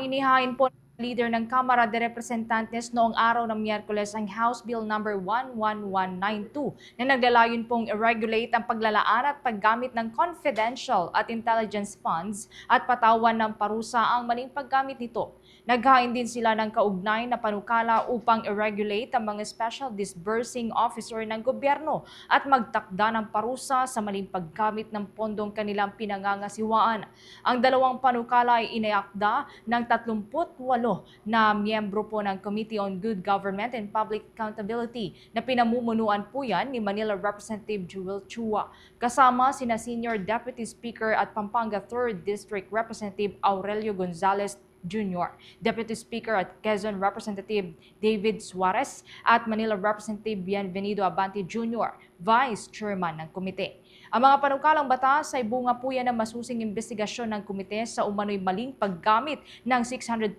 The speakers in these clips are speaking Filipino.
inihain po ng leader ng Kamara de Representantes noong araw ng Miyerkules ang House Bill number 11192 na naglalayon pong i-regulate ang paglalaan at paggamit ng confidential at intelligence funds at patawan ng parusa ang maling paggamit nito. Naghain din sila ng kaugnay na panukala upang i-regulate ang mga special disbursing officer ng gobyerno at magtakda ng parusa sa maling paggamit ng pondong kanilang pinangangasiwaan. Ang dalawang panukala ay inayakda ng 38 na miyembro po ng Committee on Good Government and Public Accountability na pinamumunuan po yan ni Manila Representative Jewel Chua. Kasama sina Senior Deputy Speaker at Pampanga 3rd District Representative Aurelio Gonzales Jr., Deputy Speaker at Quezon Representative David Suarez at Manila Representative Bienvenido Abante Jr., Vice Chairman ng komite. Ang mga panukalang batas ay bunga po yan ng masusing investigasyon ng komite sa umano'y maling paggamit ng 612.5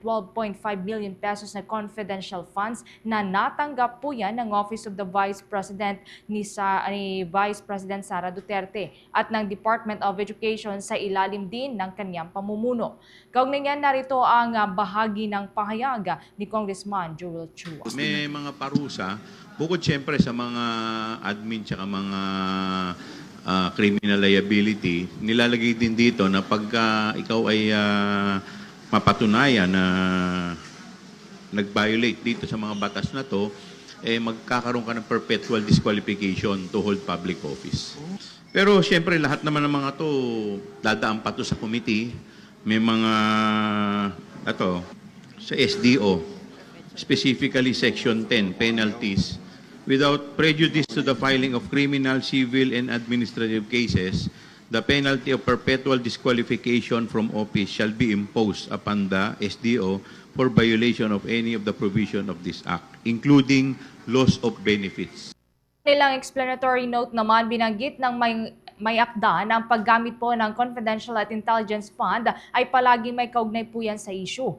million pesos na confidential funds na natanggap po yan ng Office of the Vice President ni, sa, ni Vice President Sara Duterte at ng Department of Education sa ilalim din ng kanyang pamumuno. Kaugnay niyan, narito ang ah, bahagi ng pahayag ni Congressman Joel Chua. May mga parusa, bukod siyempre sa mga admin tsaka mga ah, criminal liability, nilalagay din dito na pagka ikaw ay ah, mapatunayan na nag-violate dito sa mga batas na to, eh magkakaroon ka ng perpetual disqualification to hold public office. Pero siyempre lahat naman ng mga to dadaan pa to sa committee. May mga ato sa SDO specifically section 10 penalties without prejudice to the filing of criminal, civil and administrative cases the penalty of perpetual disqualification from office shall be imposed upon the SDO for violation of any of the provision of this act including loss of benefits Nilang explanatory note naman binanggit ng may may akda na ang paggamit po ng confidential at intelligence fund ay palaging may kaugnay po yan sa issue.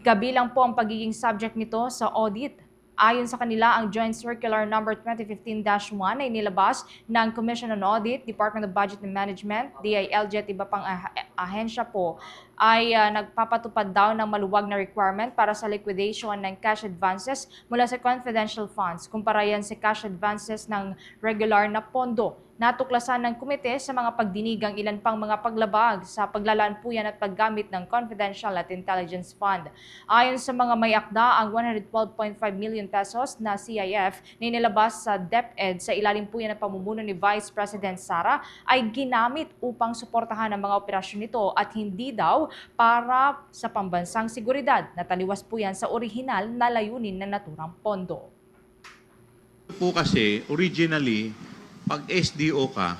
Kabilang po ang pagiging subject nito sa audit. Ayon sa kanila, ang Joint Circular Number 2015-1 ay nilabas ng Commission on Audit, Department of Budget and Management, DILG at iba pang ah- ahensya po ay ah, nagpapatupad daw ng maluwag na requirement para sa liquidation ng cash advances mula sa confidential funds kumpara yan sa cash advances ng regular na pondo. Natuklasan ng komite sa mga pagdinigang ilan pang mga paglabag sa paglalaan po yan at paggamit ng confidential at intelligence fund. Ayon sa mga may akda, ang 112.5 million pesos na CIF na inilabas sa DepEd sa ilalim po yan ng pamumuno ni Vice President Sara ay ginamit upang suportahan ang mga operasyon nito at hindi daw para sa pambansang seguridad. Nataliwas po yan sa orihinal na layunin na naturang pondo. po kasi, originally, pag SDO ka,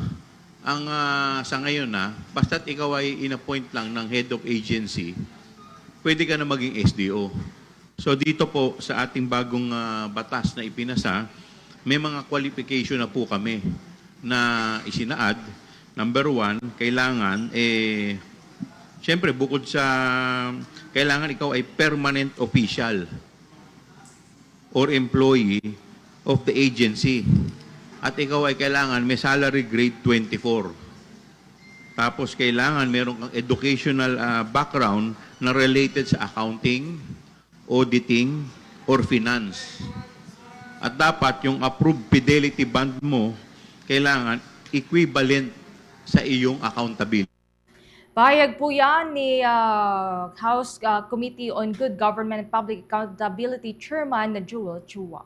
ang ah, sa ngayon na, basta't ikaw ay inappoint lang ng head of agency, pwede ka na maging SDO. So dito po sa ating bagong ah, batas na ipinasa, may mga qualification na po kami na isinaad. Number one, kailangan, eh, syempre bukod sa, kailangan ikaw ay permanent official or employee of the agency. At ikaw ay kailangan may salary grade 24. Tapos kailangan meron kang educational ah, background na related sa accounting, auditing, or finance. At dapat yung approved fidelity band mo, kailangan equivalent sa iyong accountability. Pahayag po yan ni ah, House ah, Committee on Good Government and Public Accountability Chairman na Jewel Chua.